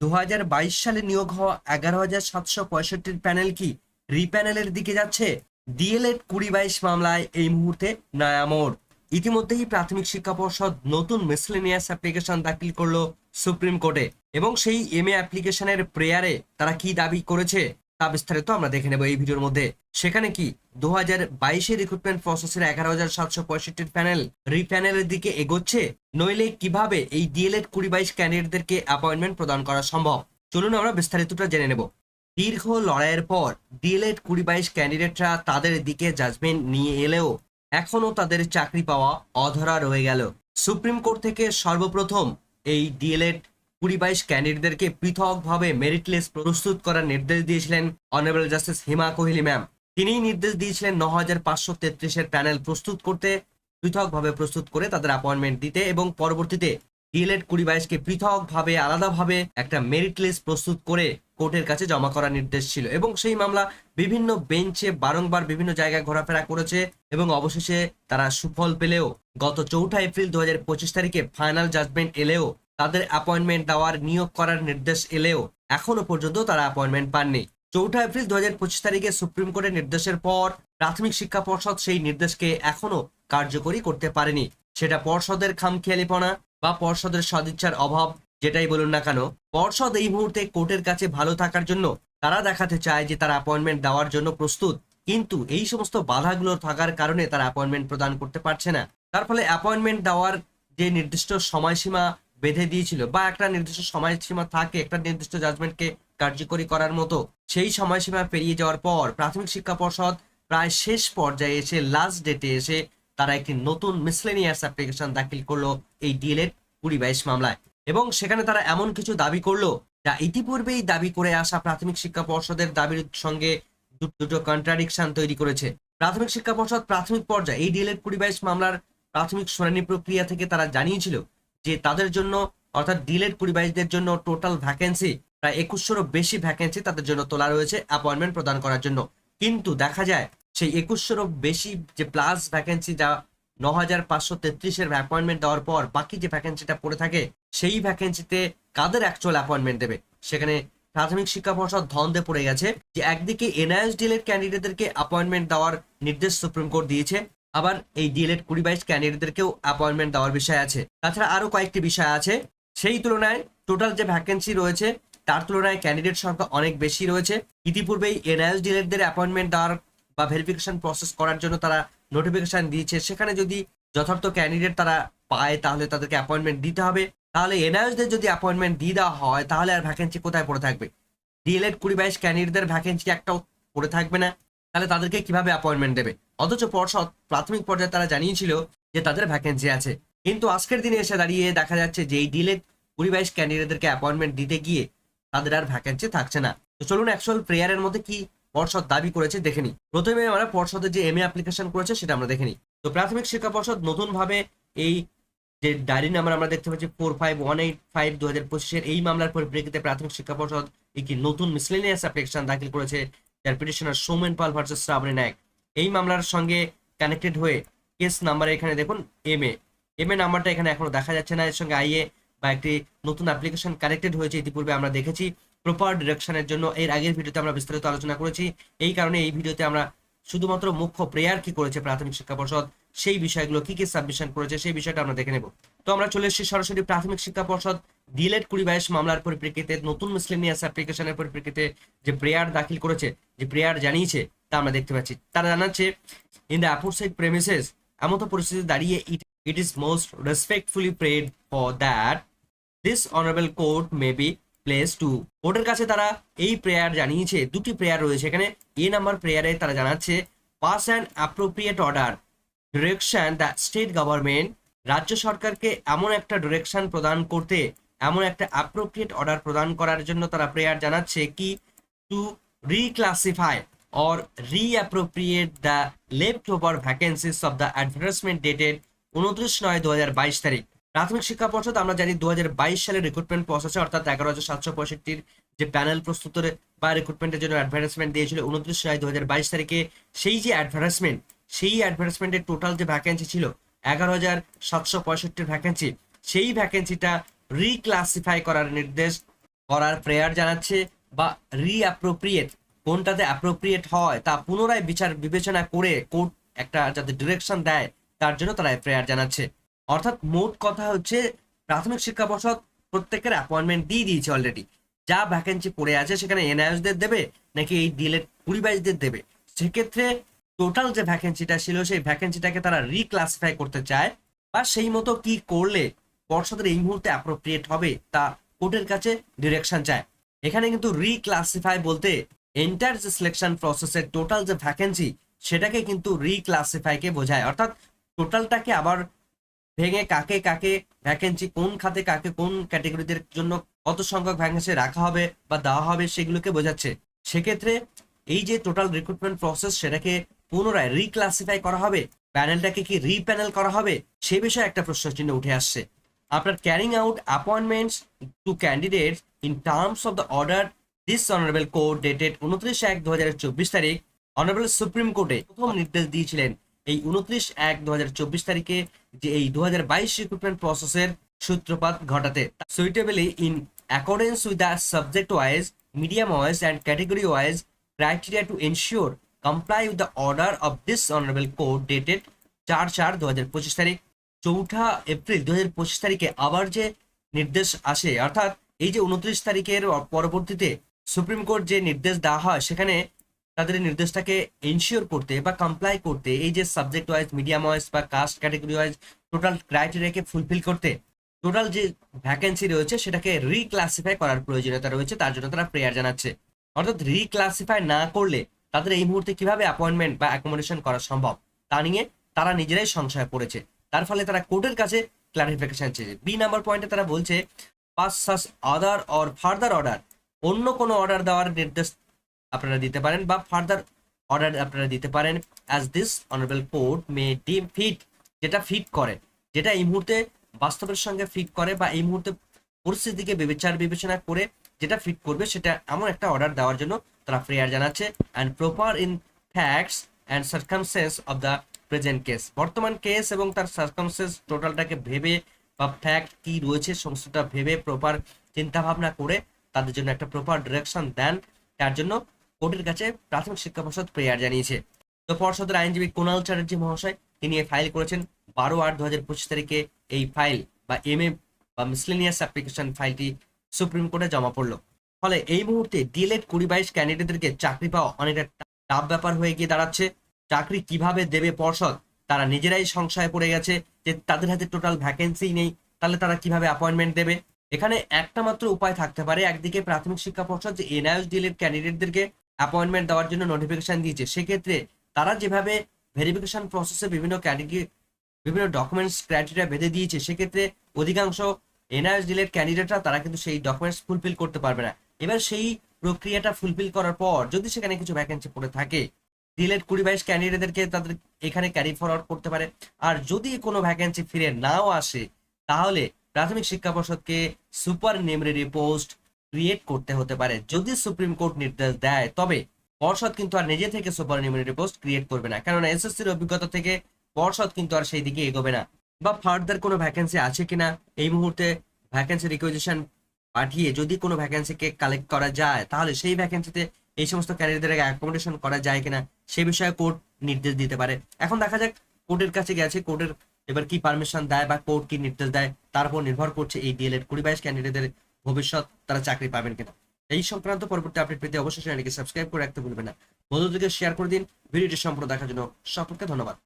দু হাজার বাইশ সালে নিয়োগ হওয়া এগারো হাজার সাতশো পঁয়ষট্টির প্যানেল কি? রিপ্যানেলের দিকে যাচ্ছে। ডিএলএড কুড়ি বাইশ মামলায় এই মুহূর্তে নয়া মোড়। ইতিমধ্যেই প্রাথমিক শিক্ষা পর্ষদ নতুন মিসলেনিয়াস অ্যাপ্লিকেশন দাখিল করল সুপ্রিম কোর্টে এবং সেই এম এ অ্যাপ্লিকেশনের প্রেয়ারে তারা কি দাবি করেছে? তা বিস্তারিত আমরা দেখে নেব এই ভিডিওর মধ্যে। সেখানে কি দু হাজার বাইশে রিক্রুটমেন্ট প্রসেসের এগারো হাজার সাতশো পঁয়ষট্টির প্যানেল রিপ্যানেলের দিকে এগোচ্ছে? নইলে কীভাবে এই ডিএলএড কুড়ি বাইশ ক্যান্ডিডেটদেরকে অ্যাপয়েন্টমেন্ট প্রদান করা সম্ভব? চলুন আমরা বিস্তারিতটা জেনে নেব। দীর্ঘ লড়াইয়ের পর ডিএলএড কুড়ি বাইশ ক্যান্ডিডেটরা তাদের দিকে জাজমেন্ট নিয়ে এলেও এখনও তাদের চাকরি পাওয়া অধরা রয়ে গেল। সুপ্রিম কোর্ট থেকে সর্বপ্রথম এই ডিএলএড কুড়ি বাইশ ক্যান্ডিডেটদেরকে পৃথকভাবে মেরিটলেস প্রস্তুত করার নির্দেশ দিয়েছিলেন honourable justice Hima Kohli ma'am তিনিই নির্দেশ দিয়েছিলেন ন হাজার পাঁচশো তেত্রিশের প্যানেল প্রস্তুত করতে, পৃথকভাবে প্রস্তুত করে তাদের অ্যাপয়েন্টমেন্ট দিতে এবং পরবর্তীতে ডিএলএড কুড়ি বাইশকে পৃথকভাবে আলাদাভাবে একটা মেরিট লিস্ট প্রস্তুত করে কোর্টের কাছে জমা করার নির্দেশ ছিল এবং সেই মামলা বিভিন্ন বেঞ্চে বারংবার বিভিন্ন জায়গায় ঘোরাফেরা করেছে এবং অবশেষে তারা সুফল পেলেও গত চৌঠা এপ্রিল দু হাজার পঁচিশ তারিখে ফাইনাল জাজমেন্ট এলেও তাদের অ্যাপয়েন্টমেন্ট দেওয়ার নিয়োগ করার নির্দেশ এলেও এখনও পর্যন্ত তারা অ্যাপয়েন্টমেন্ট পাননি। চৌঠা এপ্রিল দু হাজার পঁচিশ তারিখে সুপ্রিম কোর্টের নির্দেশের পর প্রাথমিক শিক্ষা পর্ষদ সেই নির্দেশকে এখনও কার্যকরী করতে পারেনি। সেটা পর্ষদের খামখেয়ালিপনা বা পর্ষদের সদিচ্ছার অভাব, যেটাই বলুন না কেন, পর্ষদ এই মুহূর্তে কোর্টের কাছে ভালো থাকার জন্য তারা দেখাতে চায় যে তারা অ্যাপয়েন্টমেন্ট দেওয়ার জন্য প্রস্তুত। কিন্তু এই সমস্ত বাধাগুলো থাকার কারণে তারা অ্যাপয়েন্টমেন্ট প্রদান করতে পারছে না। তার ফলে অ্যাপয়েন্টমেন্ট দেওয়ার যে নির্দিষ্ট সময়সীমা বেঁধে দিয়েছিল বা একটা নির্দিষ্ট সময়সীমা থাকে, একটা নির্দিষ্ট জাজমেন্টকে কার্যকরী করার মতো, সেই সময়সীমা পেরিয়ে যাওয়ার পর প্রাথমিক শিক্ষা পর্ষদ প্রায় শেষ পর্যায়ে এসে লাস্ট ডেটে এসে তারা একটি নতুন মিসলেনিয়াস অ্যাপ্লিকেশন দাখিল করল এই ডিএলএড কুড়ি বাইশ মামলায়। এবং সেখানে তারা এমন কিছু দাবি করল যা ইতিপূর্বেই দাবি করে আসা প্রাথমিক শিক্ষা পর্ষদের দাবির সঙ্গে দুটো কন্ট্রাডিকশন তৈরি করেছে। প্রাথমিক শিক্ষা পর্ষদ প্রাথমিক পর্যায়ে এই ডিএলএড কুড়ি বাইশ মামলার প্রাথমিক শুনানি প্রক্রিয়া থেকে তারা জানিয়েছিল যে তাদের জন্য, অর্থাৎ ডিলেট কুড়ি বাইশদের জন্য টোটাল ভ্যাকেন্সি প্রায় একুশশোরও বেশি ভ্যাকেন্সি তাদের জন্য তোলা রয়েছে অ্যাপয়েন্টমেন্ট প্রদান করার জন্য। কিন্তু দেখা যায়, সেই একুশশোরও বেশি যে প্লাস ভ্যাকেন্সি যা ন হাজার পাঁচশো তেত্রিশের অ্যাপয়েন্টমেন্ট দেওয়ার পর বাকি যে ভ্যাকেন্সিটা পড়ে থাকে, সেই ভ্যাকেন্সিতে কাদের অ্যাকচুয়াল অ্যাপয়েন্টমেন্ট দেবে? সেখানে প্রাথমিক শিক্ষা পর্ষদ ধন্দে পড়ে গেছে যে একদিকে এনআইএস ডিএলএড ক্যান্ডিডেটদেরকে অ্যাপয়েন্টমেন্ট দেওয়ার নির্দেশ সুপ্রিম কোর্ট দিয়েছে আবার এই ডিএলএড কুড়ি বাইশ ক্যান্ডিডেটদেরকেও অ্যাপয়েন্টমেন্ট দেওয়ার বিষয় আছে। তাছাড়া আরও কয়েকটি বিষয় আছে। সেই তুলনায় টোটাল যে ভ্যাকেন্সি রয়েছে, তার তুলনায় ক্যান্ডিডেট সংখ্যা অনেক বেশি রয়েছে। ইতিপূর্বেই এনআইএস ডিএলএডদের অ্যাপয়েন্টমেন্ট দেওয়ার বা ভেরিফিকেশন প্রসেস করার জন্য তারা নোটিফিকেশন দিয়েছে। সেখানে যদি যথার্থ ক্যান্ডিডেট তারা পায়, তাহলে তাদেরকে অ্যাপয়েন্টমেন্ট দিতে হবে। তাহলে এনআইএসদের যদি অ্যাপয়েন্টমেন্ট দিয়ে দেওয়া হয়, তাহলে আর ভ্যাকেন্সি কোথায় পড়ে থাকবে? ডিএলএড কুড়ি বাইশ ক্যান্ডিডেটদের ভ্যাকেন্সি একটাও পড়ে থাকবে না। তাহলে তাদেরকে কীভাবে অ্যাপয়েন্টমেন্ট দেবে? অথচ পর্ষদ প্রাথমিক পর্যায়ে তারা জানিয়েছিল যে তাদের ভ্যাকেন্সি আছে। কিন্তু আজকের দিনে এসে দাঁড়িয়ে দেখা যাচ্ছে যে এই ডিলেট কুড়ি বাইশ ক্যান্ডিডেটদেরকে অ্যাপয়েন্টমেন্ট দিতে গিয়ে তাদের আর ভ্যাকেন্সি থাকছে না। তো চলুন অ্যাকচুয়াল প্রেয়ারের মধ্যে কি পর্ষদ দাবি করেছে দেখে নিই। প্রথমে আমরা পর্ষদের যে এম এ অ্যাপ্লিকেশন করেছে সেটা আমরা দেখে নিই। তো প্রাথমিক শিক্ষা পর্ষদ নতুন ভাবে এই যে ডায়েরি নাম্বার আমরা দেখতে পাচ্ছি four five one eight five দু হাজার পঁচিশের এই মামলার পরিপ্রেক্ষিতে প্রাথমিক শিক্ষা পর্ষদ একটি নতুন মিসলেনিয়াস অ্যাপ্লিকেশন দাখিল করেছে। যার পিটিশনার সৌমেন পাল ভার্সেস শ্রাবণী নায়ক এই মামলার সঙ্গে কানেক্টেড হয়ে কেস নাম্বারে এখানে দেখুন এম এ এম এ নাম্বারটা এখানে এখনও দেখা যাচ্ছে না, এর সঙ্গে আইএ বা একটি নতুন অ্যাপ্লিকেশন কানেক্টেড হয়েছে ইতিপূর্বে আমরা দেখেছি। প্রপার ডিরেকশনের জন্য এর আগের ভিডিওতে আমরা বিস্তারিত আলোচনা করেছি। এই কারণে এই ভিডিওতে আমরা শুধুমাত্র মুখ্য প্রেয়ার কি করেছে প্রাথমিক শিক্ষা পর্ষদ, সেই বিষয়গুলো কি কি সাবমিশন করেছে, সেই বিষয়টা আমরা দেখে নেব। তো আমরা চলে এসেছি সরাসরি প্রাথমিক শিক্ষা পর্ষদ। ডিলেট কুড়ি বাইশ মামলার পরিপ্রেক্ষিতে, নতুন মিসলেনিয়াস অ্যাপ্লিকেশনের পরিপ্রেক্ষিতে যে প্রেয়ার দাখিল করেছে, যে প্রেয়ার জানিয়েছে, তা আমরা দেখতে পাচ্ছি। তারা জানাচ্ছে ইন দ্য অ্যাপোসাইড প্রেমিসেস এমতো পরিস্থিতি দাঁড়িয়ে it it is most respectfully prayed for that this honourable court may be pleased to কোর্টের কাছে তারা এই প্রেয়ার জানিয়েছে, দুটি প্রেয়ার রয়েছে। এখানে এ নাম্বার প্রেয়ারে তারা জানাচ্ছে pass and appropriate order direction the state government রাজ্য সরকারকে এমন একটা ডিরেকশন প্রদান করতে এমন একটা অ্যাপ্রোপ্রিয়েট অর্ডার প্রদান করার জন্য তারা প্রেয়ার জানাচ্ছে কি? To reclassify or reappropriate the left over vacancies of the advertisement dated উনত্রিশ নয় দু হাজার বাইশ তারিখ। প্রাথমিক শিক্ষা পর্ষদ, আমরা জানি দু হাজার বাইশ সালের রিক্রুটমেন্ট প্রসেসে অর্থাৎ এগারো হাজার সাতশো পঁয়ষট্টির যে প্যানেল প্রস্তুতের বা রিক্রুটমেন্টের জন্য অ্যাডভার্টাইজমেন্ট দিয়েছিল উনত্রিশ নয় দু হাজার বাইশ তারিখে, সেই যে অ্যাডভার্টাইজমেন্ট সেই অ্যাডভার্টাইজমেন্টের টোটাল যে ভ্যাকেন্সি ছিল, এগারো হাজার সাতশো পঁয়ষট্টির ভ্যাকেন্সি সেই ভ্যাকেন্সিটা রিক্লাসিফাই করার নির্দেশ, করার প্রেয়ার জানাচ্ছে বা রিঅ্যাপ্রোপ্রিয়েট কোনটাতে অ্যাপ্রোপ্রিয়েট হয় তা পুনরায় বিচার বিবেচনা করে কোর্ট একটা যাতে ডিরেকশন দেয়, তার জন্য তারা প্রেয়ার জানাচ্ছে। অর্থাৎ মোট কথা হচ্ছে, প্রাথমিক শিক্ষা পর্ষদ প্রত্যেকের অ্যাপয়েন্টমেন্ট দিয়ে দিয়েছে অলরেডি যা ভ্যাকেন্সি পড়ে আছে, সেখানে এনআইএসদের দেবে, নাকি এই ডিএলএড বাইশদের দেবে? সেক্ষেত্রে টোটাল যে ভ্যাকেন্সিটা ছিল, সেই ভ্যাকেন্সিটাকে তারা রিক্লাসিফাই করতে চায়, বা সেই মতো কি করলে পর্ষদের এই মুহূর্তে অ্যাপ্রোপ্রিয়েট হবে তা কোর্টের কাছে ডিরেকশন চায়। এখানে কিন্তু রিক্লাসিফাই বলতে এন্টার যে সিলেকশন প্রসেসের টোটাল যে ভ্যাকেন্সি সেটাকে কিন্তু রিক্লাসিফাইকে বোঝায়। অর্থাৎ টোটালটাকে আবার ভেঙে কাকে কাকে ভ্যাকেন্সি কোন খাতে কাকে কোন ক্যাটেগরিদের জন্য কত সংখ্যক ভ্যাকেন্সি রাখা হবে বা দেওয়া হবে সেগুলোকে বোঝাচ্ছে। সেক্ষেত্রে এই যে টোটাল রিক্রুটমেন্ট প্রসেস সেটাকে পুনরায় রিক্লাসিফাই করা হবে প্যানেলটাকে কি রিপ্যানেল করা হবে, সে বিষয়ে একটা প্রশ্ন চিহ্ন উঠে আসছে। আপনার carrying out appointments to candidates in terms of the order this honourable court dated উনত্রিশ এক দু হাজার চব্বিশ তারিখ অনারেবল সুপ্রিম কোর্টে প্রথম নির্দেশ দিয়েছিলেন। এই উনত্রিশ এক দু হাজার চব্বিশ তারিখে যে এই দু হাজার বাইশ রিক্রুটমেন্ট প্রসেসের সূত্রপাত ঘটাতে। Suitably in accordance with the subject wise medium wise and category wise criteria to ensure comply with the order of this honorable court dated চার চার দু হাজার পঁচিশ তারিখ। চৌঠা এপ্রিল দু হাজার পঁচিশ তারিখে আবার যে নির্দেশ আসে, অর্থাৎ এই যে উনত্রিশ তারিখের পরবর্তীতে সুপ্রিম কোর্ট যে নির্দেশ দেওয়া হয়, সেখানে তাদের নির্দেশটাকে এনশিওর করতে বা কমপ্লাই করতে, এই যে সাবজেক্ট ওয়াইজ মিডিয়াম ওয়াইজ বা কাস্ট ক্যাটেগরি ওয়াইজ টোটাল ক্রাইটেরিয়াকে ফুলফিল করতে টোটাল যে ভ্যাকেন্সি রয়েছে, সেটাকে রিক্লাসিফাই করার প্রয়োজনীয়তা রয়েছে, তার জন্য তারা প্রেয়ার জানাচ্ছে। অর্থাৎ রিক্লাসিফাই না করলে তাদের এই মুহূর্তে কীভাবে অ্যাপয়েন্টমেন্ট বা অ্যাকোমোডেশন করা সম্ভব, তা নিয়ে তারা নিজেরাই সংশয় পড়েছে। তার ফলে তারা কোর্টের কাছে ক্লারিফিকেশন চেয়েছে। বি নাম্বার পয়েন্টে তারা বলছে pass other or further order অন্য কোনো অর্ডার দেওয়ার নির্দেশ আপনারা দিতে পারেন বা ফার্দার অর্ডার আপনারা দিতে পারেন as this honourable court may deem fit যেটা ফিট করে, যেটা এই মুহূর্তে বাস্তবের সঙ্গে ফিট করে বা এই মুহূর্তে পরিস্থিতিকে বিবেচার বিবেচনা করে যেটা ফিট করবে, সেটা এমন একটা অর্ডার দেওয়ার জন্য তারা প্রেয়ার জানাচ্ছে। And proper in facts and circumstances of the present case বর্তমান কেস এবং তার সার্কামসেন্স টোটালটাকে ভেবে বা ফ্যাক্ট কি রয়েছে সমস্তটা ভেবে প্রপার চিন্তা ভাবনা করে তাদের জন্য একটা প্রপার ডিরেকশন দেন। তার জন্য কোর্টের কাছে প্রাথমিক শিক্ষা পর্ষদ প্রেয়ার জানিয়েছে। তো পর্ষদের আইনজীবী কুণাল চ্যাটার্জি মহাশয়, তিনি এই ফাইল করেছেন। বারো আট দু হাজার পঁচিশ তারিখে এই ফাইল বা এম এ বা মিসলেনিয়াস অ্যাপ্লিকেশন ফাইলটি সুপ্রিম কোর্টে জমা পড়ল। ফলে এই মুহূর্তে ডিএলএড কুড়ি বাইশ ক্যান্ডিডেটদেরকে চাকরি পাওয়া অনেকটা টাফ ব্যাপার হয়ে গিয়ে দাঁড়াচ্ছে। চাকরি কীভাবে দেবে পর্ষদ? তারা নিজেরাই সংশয়ে পড়ে গেছে যে তাদের হাতে টোটাল ভ্যাকেন্সি নেই, তাহলে তারা কীভাবে অ্যাপয়েন্টমেন্ট দেবে? এখানে একটা মাত্র উপায় থাকতে পারে, একদিকে প্রাথমিক শিক্ষা পর্ষদ যে এনআইএস ডিএলএড ক্যান্ডিডেটদেরকে অ্যাপয়েন্টমেন্ট দেওয়ার জন্য নোটিফিকেশন দিয়েছে, সেক্ষেত্রে তারা যেভাবে ভেরিফিকেশন প্রসেসে বিভিন্ন ক্যাটেগরি বিভিন্ন ডকুমেন্টস ক্রাইটেরিয়া বেঁধে দিয়েছে, সেক্ষেত্রে অধিকাংশ এনআইএস ডিলের ক্যান্ডিডেটরা তারা কিন্তু সেই ডকুমেন্টস ফুলফিল করতে পারবে না। এবার সেই প্রক্রিয়াটা ফুলফিল করার পর যদি সেখানে কিছু ভ্যাকেন্সি পড়ে থাকে ডিলেট কুড়ি বাইশ ক্যান্ডিডেটদেরকে তাদের এখানে ক্যারি ফরওয়ার্ড করতে পারে। আর যদি কোনো ভ্যাকেন্সি ফিরে নাও আসে, তাহলে প্রাথমিক শিক্ষা পর্ষদকে সুপার নিউমারি পোস্ট ক্রিয়েট করতে হতে পারে। যদি সুপ্রিম কোর্ট নির্দেশ দেয়, তবে পর্ষদ কিন্তু আর নিজে থেকে সুপার নিউমারি পোস্ট ক্রিয়েট করবে না। কেননা এসএসসির অভিজ্ঞতা থেকে পর্ষদ কিন্তু আর সেই দিকে এগোবে না। বা ফার্দার কোনো ভ্যাকেন্সি আছে কিনা, এই মুহূর্তে ভ্যাকেন্সি রিকুইজিশন পাঠিয়ে যদি কোনো ভ্যাকেন্সিকে কালেক্ট করা যায়, তাহলে সেই ভ্যাকেন্সিতে এই সমস্ত ক্যান্ডিডেটদের অ্যাকোমোডেশন করা যায় কিনা সে বিষয়ে কোর্ট নির্দেশ দিতে পারে। এখন দেখা যাক কোর্টের কাছে গেছে, কোর্টের এবার কি পারমিশন দেয় বা কোর্ট কি নির্দেশ দেয়, তার উপর নির্ভর করছে এই ডিএলএড কুড়ি বাইশ ক্যান্ডিডেটদের ভবিষ্যৎ, তারা চাকরি পাবেন কিনা। এই সংক্রান্ত পরবর্তী আপডেট পেতে অবশ্যই চ্যানেলকে সাবস্ক্রাইব করে রাখতে ভুলবেন না। বন্ধুদেরকে শেয়ার করে দিন। ভিডিওটি সম্পূর্ণ দেখার জন্য সকলকে ধন্যবাদ।